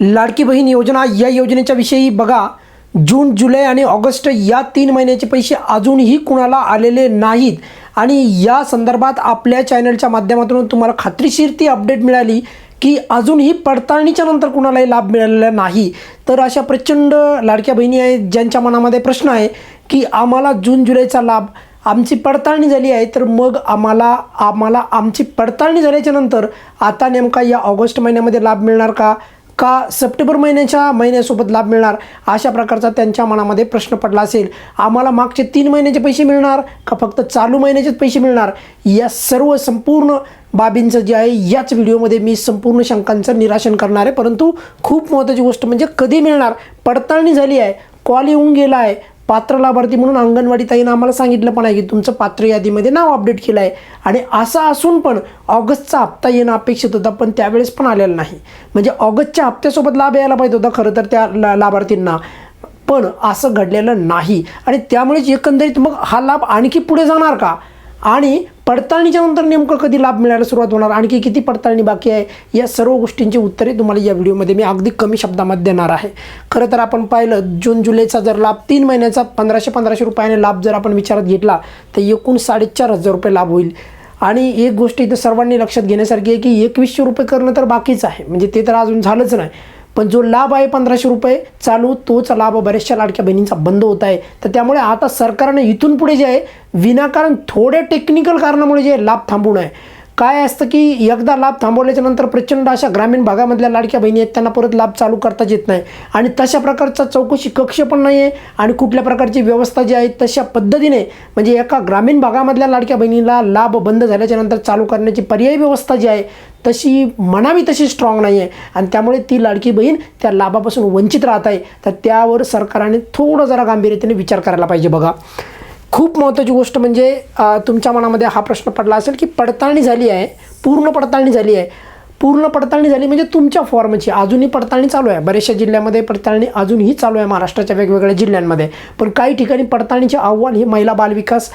लाडकी बहीण योजना या योजनेच्या विषयी बघा. जून जुलै आणि ऑगस्ट या तीन महिन्याचे पैसे अजूनही कुणाला आलेले नाहीत. आणि या संदर्भात आपल्या चॅनलच्या माध्यमातून तुम्हाला खात्रीशीर ती अपडेट मिळाली की अजूनही पडताळणीच्या नंतर कुणालाही लाभ मिळालेला नाही. तर अशा प्रचंड लाडक्या बहिणी आहेत ज्यांच्या मनामध्ये प्रश्न आहे की आम्हाला जून जुलैचा लाभ आमची पडताळणी झाली आहे तर मग आम्हाला आम्हाला आमची पडताळणी झाल्याच्यानंतर आता नेमका या ऑगस्ट महिन्यामध्ये लाभ मिळणार का? का सप्टेंबर महिन्याच्या महिन्यासोबत लाभ मिळणार? अशा प्रकारचा त्यांच्या मनामध्ये प्रश्न पडला असेल. आम्हाला मागचे तीन महिन्याचे पैसे मिळणार का फक्त चालू महिन्याचेच पैसे मिळणार? या सर्व संपूर्ण बाबींचं जे आहे याच व्हिडिओमध्ये मी संपूर्ण शंकांचं निराशन करणार आहे. परंतु खूप महत्त्वाची गोष्ट म्हणजे कधी मिळणार? पडताळणी झाली आहे. कॉल येऊन गेला आहे. पात्र लाभार्थी म्हणून अंगणवाडी ताईनं आम्हाला सांगितलं पण आहे की तुमचं पात्र यादीमध्ये नाव अपडेट केलं आहे. आणि असं असून पण ऑगस्टचा हप्ता येणं अपेक्षित होता पण त्यावेळेस पण आलेला नाही. म्हणजे ऑगस्टच्या हप्त्यासोबत लाभ यायला पाहिजे होता खरं तर त्या ला लाभार्थींना. पण असं घडलेलं नाही. आणि त्यामुळेच एकंदरीत मग हा लाभ आणखी पुढे जाणार का? आणि पडताळणीच्या नंतर नेमकं कधी लाभ मिळायला सुरुवात होणार? आणखी किती पडताळणी बाकी आहे? या सर्व गोष्टींची उत्तरे तुम्हाला या व्हिडिओमध्ये मी अगदी कमी शब्दामध्ये देणार आहे. खरं तर आपण पाहिलं जून जुलैचा जर लाभ तीन महिन्याचा पंधराशे पंधराशे रुपयाने लाभ जर आपण विचारात घेतला तर एकूण साडेचार हजार रुपये लाभ होईल. आणि एक गोष्ट इथं सर्वांनी लक्षात घेण्यासारखी आहे की एकवीसशे रुपये करणं तर बाकीच आहे. म्हणजे ते तर अजून झालंच नाही. पण जो लाभ आहे पंधराशे रुपये चालू तोच लाभ बऱ्याचशा लाडक्या बहिणींचा बंद होत आहे. तर त्यामुळे आता सरकारने इथून पुढे जे आहे विनाकारण थोड्या टेक्निकल कारणामुळे जे लाभ थांबवणं आहे. काय असतं की एकदा लाभ थांबवल्याच्या नंतर प्रचंड अशा ग्रामीण भागामधल्या लाडक्या बहिणी आहेत त्यांना परत लाभ चालू करताच येत नाही. आणि तशा प्रकारचा चौकशी कक्ष पण नाही आहे आणि कुठल्या प्रकारची व्यवस्था जी आहे तशा पद्धतीने म्हणजे एका ग्रामीण भागामधल्या लाडक्या बहिणीला लाभ बंद झाल्याच्यानंतर चालू करण्याची पर्यायी व्यवस्था जी आहे तशी म्हणावी तशी स्ट्रॉंग नाही आहे आणि त्यामुळे ती लाडकी बहीण त्या लाभापासून वंचित राहत आहे. तर त्यावर सरकारने थोडं जरा गांभीर्यतेने विचार करायला पाहिजे बघा. खूप महत्त्वाची गोष्ट म्हणजे तुमच्या मनामध्ये हा प्रश्न पडला असेल की पडताळणी झाली आहे पूर्ण पडताळणी झाली आहे. पूर्ण पडताळणी झाली म्हणजे तुमच्या फॉर्मची. अजूनही पडताळणी चालू आहे. बऱ्याचशा जिल्ह्यामध्ये पडताळणी अजूनही चालू आहे. महाराष्ट्राच्या वेगवेगळ्या जिल्ह्यांमध्ये. पण काही ठिकाणी पडताळणीचे आव्हान हे महिला बालविकास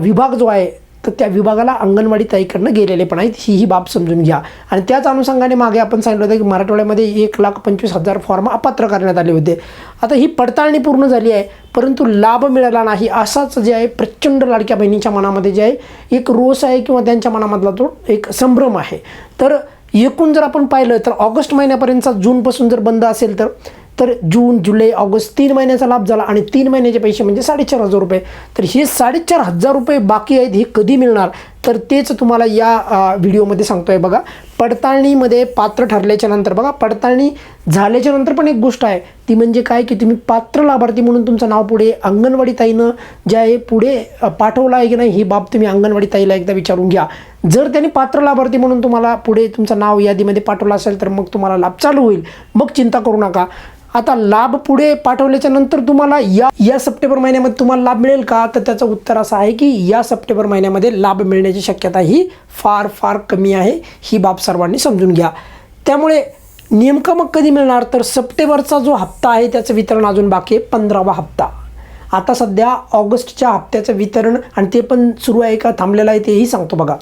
विभाग जो आहे तर त्या विभागाला अंगणवाडी ताईकडनं गेलेले पण आहेत. ही ही बाब समजून घ्या. आणि त्याच अनुषंगाने मागे आपण सांगितलं होतं की मराठवाड्यामध्ये एक लाख पंचवीस हजार फॉर्म अपात्र करण्यात आले होते. आता ही पडताळणी पूर्ण झाली आहे परंतु लाभ मिळाला नाही असाच जे आहे प्रचंड लाडक्या बहिणीच्या मनामध्ये जे आहे एक रोष आहे किंवा त्यांच्या मनामधला तो एक संभ्रम आहे. तर एकूण जर आपण पाहिलं तर ऑगस्ट महिन्यापर्यंतचा जूनपासून जर बंद असेल तर तर जून जुलै ऑगस्ट तीन महिन्याचा लाभ झाला आणि तीन महिन्याचे पैसे म्हणजे साडेचार हजार रुपये. तर हे साडेचार हजार रुपये बाकी आहेत हे कधी मिळणार? तर तेच तुम्हाला या व्हिडिओमध्ये सांगतो आहे बघा. पडताळणीमध्ये पात्र ठरल्याच्या नंतर बघा पडताळणी झाल्याच्यानंतर पण एक गोष्ट आहे. ती म्हणजे काय की तुम्ही पात्र लाभार्थी म्हणून तुमचं नाव पुढे अंगणवाडी ताईनं जे आहे पुढे पाठवलं आहे की नाही ही बाब तुम्ही अंगणवाडी ताईला एकदा विचारून घ्या. जर त्यांनी पात्र लाभार्थी म्हणून तुम्हाला पुढे तुमचं नाव यादीमध्ये पाठवलं असेल तर मग तुम्हाला लाभ चालू होईल. मग चिंता करू नका. आता लाभ पुढे पाठवल्याच्या नंतर तुम्हाला या या सप्टेंबर महिन्यामध्ये तुम्हाला लाभ मिळेल का? तर त्याचं उत्तर असं आहे की या सप्टेंबर महिन्यामध्ये लाभ मिळण्याची शक्यता ही फार फार कमी आहे. ही बाब सर्वांनी समजून घ्या. त्यामुळे नेमकं मग कधी मिळणार? तर सप्टेंबरचा जो हप्ता आहे त्याचं वितरण अजून बाकी आहे पंधरावा हप्ता. आता सध्या ऑगस्टच्या हप्त्याचं वितरण आणि ते पण सुरू आहे का थांबलेलं आहे तेही सांगतो बघा.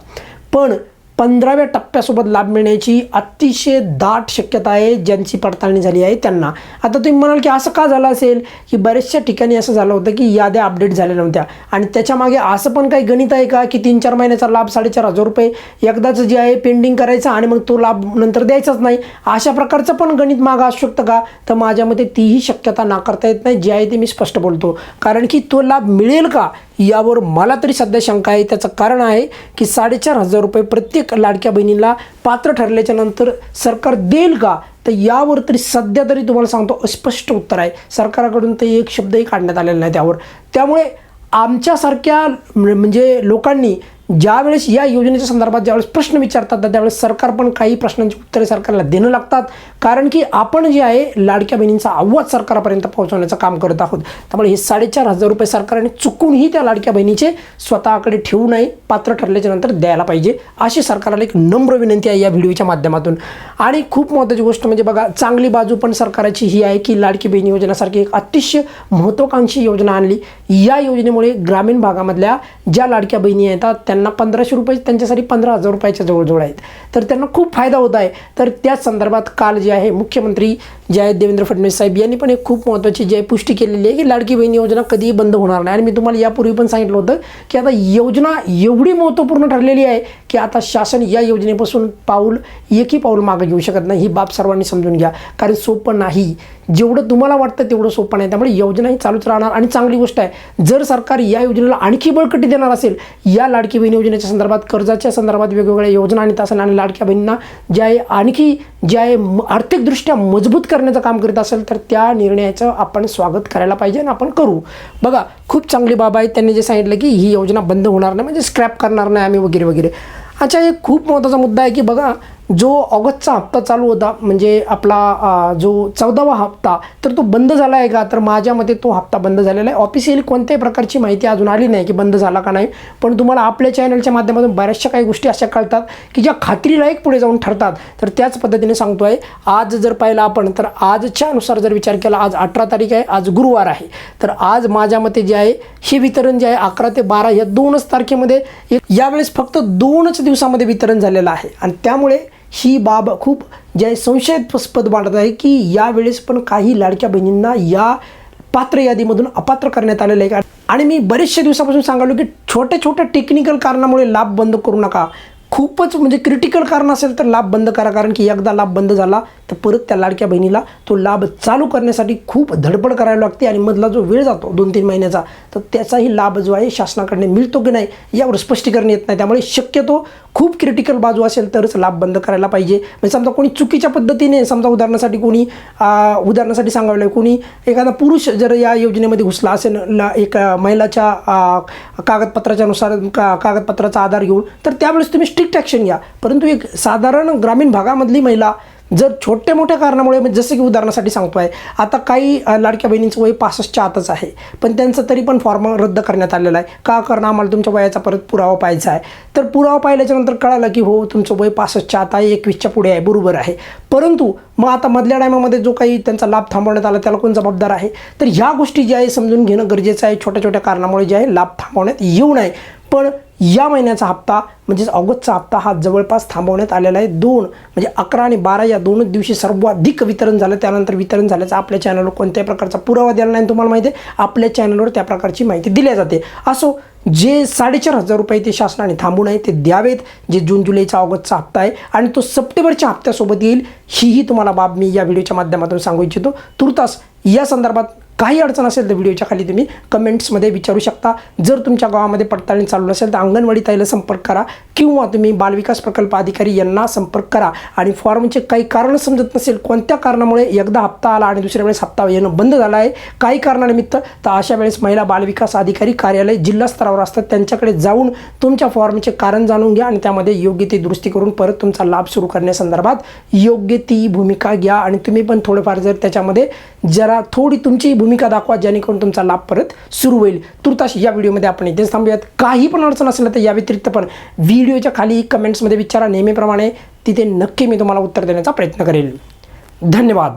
पण पंधराव्या टप्प्यासोबत लाभ मिळण्याची अतिशय दाट शक्यता आहे ज्यांची पडताळणी झाली आहे त्यांना. आता तुम्ही म्हणाल की असं का झालं असेल? की बऱ्याचशा ठिकाणी असं झालं होतं की याद्या अपडेट झाल्या नव्हत्या. आणि त्याच्यामागे असं पण काही गणित आहे का की तीन चार महिन्याचा लाभ साडेचार हजार रुपये एकदाचं जे आहे पेंडिंग करायचा आणि मग तो लाभ नंतर द्यायचाच नाही? अशा प्रकारचं पण गणित मागं असू शकतं का? तर माझ्या मते तीही शक्यता नाकारता येत नाही जी आहे ते मी स्पष्ट बोलतो. कारण की तो लाभ मिळेल का? यावर मला तरी सध्या शंका आहे. त्याचं कारण आहे की साडेचार हजार रुपये प्रत्येक लाडक्या बहिणीला पात्र ठरल्याच्या नंतर सरकार देईल का? तर यावर तरी सध्या तरी तुम्हाला सांगतो अस्पष्ट उत्तर आहे. सरकारकडून ते एक शब्दही काढण्यात आलेला नाही त्यावर. त्यामुळे आमच्यासारख्या म्हणजे लोकांनी ज्यावेळेस या योजनेच्या संदर्भात ज्यावेळेस प्रश्न विचारतात तर त्यावेळेस सरकार पण काही प्रश्नांची उत्तरे सरकारला देणं लागतात. कारण की आपण जे आहे लाडक्या बहिणींचा आवाज सरकारपर्यंत पोहोचवण्याचं काम करत आहोत. त्यामुळे हे साडेचार हजार रुपये सरकारने चुकूनही त्या लाडक्या बहिणीचे स्वतःकडे ठेवू नये पात्र ठरल्याच्या नंतर द्यायला पाहिजे अशी सरकारला एक नम्र विनंती आहे या व्हिडिओच्या माध्यमातून. आणि खूप महत्त्वाची गोष्ट म्हणजे बघा चांगली बाजू पण सरकारची ही आहे की लाडकी बहीण योजनेसारखी एक अतिशय महत्त्वाकांक्षी योजना आणली. या योजनेमुळे ग्रामीण भागामधल्या ज्या लाडक्या बहिणी येतात त्यांना त्यांना पंधराशे रुपये त्यांच्यासाठी पंधरा हजार रुपयाच्या जवळजवळ आहेत. तर त्यांना खूप फायदा होत आहे. तर त्याच संदर्भात काल जे आहे मुख्यमंत्री जे आहेत देवेंद्र फडणवीस साहेब यांनी पण एक खूप महत्त्वाची जी आहे पुष्टी केलेली आहे की लाडकी बहीण योजना कधीही बंद होणार नाही. आणि मी तुम्हाला यापूर्वी पण सांगितलं होतं की आता योजना एवढी महत्त्वपूर्ण ठरलेली आहे की आता शासन या योजनेपासून पाऊल एकही पाऊल मागं घेऊ शकत नाही. ही बाब सर्वांनी समजून घ्या. कारण सोपं नाही. जेवढं तुम्हाला वाटतं तेवढं सोपं नाही. त्यामुळे योजना ही चालूच राहणार. आणि चांगली गोष्ट आहे जर सरकार या योजनेला आणखी बळकटी देणार असेल या लाडकी बहीण योजनेच्या संदर्भात कर्जाच्या संदर्भात वेगवेगळ्या योजना आणि असेल आणि लाडक्या बहिणींना ज्या आहे आणखी ज्या आर्थिकदृष्ट्या मजबूत करण्याचं काम करीत असेल तर त्या निर्णयाचं आपण स्वागत करायला पाहिजे आणि आपण करू. बघा खूप चांगली बाब आहे त्यांनी जे सांगितलं की ही योजना बंद होणार नाही म्हणजे स्क्रॅप करणार नाही आम्ही वगैरे वगैरे. अच्छा एक खूप महत्त्वाचा मुद्दा आहे की बघा जो ऑगस्टचा हप्ता चालू होता म्हणजे आपला जो चौदावा हप्ता तर तो बंद झाला आहे का? तर माझ्या मते तो हप्ता बंद झालेला आहे. ऑफिशियली कोणत्याही प्रकारची माहिती अजून आली नाही की बंद झाला का नाही. पण तुम्हाला आपल्या चॅनलच्या माध्यमातून बऱ्याचशा काही गोष्टी अशा कळतात की ज्या खात्रीलायक पुढे जाऊन ठरतात. तर त्याच पद्धतीने सांगतो आहे आज जर पाहिलं आपण तर आजच्यानुसार जर विचार केला आज अठरा तारीख आहे आज गुरुवार आहे. तर आज माझ्या मते जे आहे हे वितरण जे आहे अकरा ते बारा या दोनच तारखेमध्ये यावेळेस फक्त दोनच दिवसामध्ये वितरण झालेलं आहे. आणि त्यामुळे ही बाब खूप जे आहे संशयास्पद वाटत आहे की यावेळेस पण काही लाडक्या बहिणींना या पात्र यादीमधून अपात्र करण्यात आलेलं आहे. का आणि मी बरेचशा दिवसापासून सांगालो की छोट्या छोट्या टेक्निकल कारणामुळे लाभ बंद करू नका. खूपच म्हणजे क्रिटिकल कारण असेल तर लाभ बंद करा. कारण की एकदा लाभ बंद झाला तर परत त्या लाडक्या बहिणीला तो लाभ चालू करण्यासाठी खूप धडपड करायला लागते आणि मधला जो वेळ जातो दोन तीन महिन्याचा तर त्याचाही लाभ जो आहे शासनाकडे मिळतो की नाही यावर स्पष्टीकरण येत नाही. त्यामुळे शक्यतो खूप क्रिटिकल बाजू असेल तरच लाभ बंद करायला पाहिजे. म्हणजे समजा कोणी चुकीच्या पद्धतीने समजा उदाहरणासाठी कोणी उदाहरणासाठी सांगावलं आहे कोणी एखादा पुरुष जर या योजनेमध्ये घुसला असेल एक महिलाच्या कागदपत्राच्यानुसार कागदपत्राच्या नुसार का कागदपत्राचा आधार घेऊन तर त्यावेळेस तुम्ही स्ट्रिक्ट ॲक्शन घ्या परंतु एक साधारण ग्रामीण भागामधली महिला जर छोट्या मोठ्या कारणामुळे म्हणजे जसं की उदाहरणासाठी सांगतो आहे आता काही लाडक्या बहिणींचं वय पासष्टच्या आतच आहे. पण त्यांचं तरी पण फॉर्म रद्द करण्यात आलेला आहे. का कारण आम्हाला तुमच्या वयाचा परत पुरावा पाहायचा आहे. तर पुरावा पाहिल्याच्यानंतर कळालं की हो तुमचं वय पासष्टच्या आत आहे एकवीसच्या पुढे आहे. बरोबर आहे. परंतु मग आता मधल्या टायमामध्ये जो काही त्यांचा लाभ थांबवण्यात आला त्याला कोण जबाबदार आहे? तर ह्या गोष्टी ज्या आहे समजून घेणं गरजेचं आहे. छोट्या छोट्या कारणामुळे जे आहे लाभ थांबवण्यात येऊ नये. पण या महिन्याचा हप्ता म्हणजेच ऑगस्टचा हप्ता हा जवळपास थांबवण्यात आलेला आहे. दोन म्हणजे अकरा आणि बारा या दोनच दिवशी सर्वाधिक वितरण झालं. त्यानंतर वितरण झाल्याचा आपल्या चॅनलवर कोणत्याही प्रकारचा पुरावा द्यायला नाही. तुम्हाला माहिती आहे आपल्या चॅनलवर त्या प्रकारची माहिती दिली जाते. असो जे साडेचार हजार रुपये ते शासनाने थांबून आहे ते द्यावेत जे जून जुलैचा ऑगस्टचा हप्ता आहे. आणि तो सप्टेंबरच्या हप्त्यासोबत येईल हीही तुम्हाला बाब मी या व्हिडिओच्या माध्यमातून सांगू इच्छितो. तुर्तास या संदर्भात काही अडचण असेल तर व्हिडिओच्या खाली तुम्ही कमेंट्समध्ये विचारू शकता. जर तुमच्या गावामध्ये पडताळणी चालू असेल तर अंगणवाडी ताईला संपर्क करा किंवा तुम्ही बालविकास प्रकल्प अधिकारी यांना संपर्क करा. आणि फॉर्मचे काही कारण समजत नसेल कोणत्या कारणामुळे एकदा हप्ता आला आणि दुसऱ्या वेळेस हप्ता येणं बंद झाला आहे? काही कारणानिमित्त तर अशा वेळेस महिला बालविकास अधिकारी कार्यालय जिल्हा स्तरावर असतात. त्यांच्याकडे जाऊन तुमच्या फॉर्मचे कारण जाणून घ्या आणि त्यामध्ये योग्य ती दुरुस्ती करून परत तुमचा लाभ सुरू करण्यासंदर्भात योग्य ती भूमिका घ्या. आणि तुम्ही पण थोडंफार जर त्याच्यामध्ये जरा थोडी तुमची भूमिका दाखवा जेणेकरून तुमचा लाभ परत सुरू होईल. तुर्तास या व्हिडिओमध्ये आपण इथेच थांबूयात. काही पण अडचण असेल तर या व्यतिरिक्त पण व्हिडिओच्या खाली कमेंट्समध्ये विचारा. नेहमीप्रमाणे तिथे नक्की मी तुम्हाला उत्तर देण्याचा प्रयत्न करेल. धन्यवाद.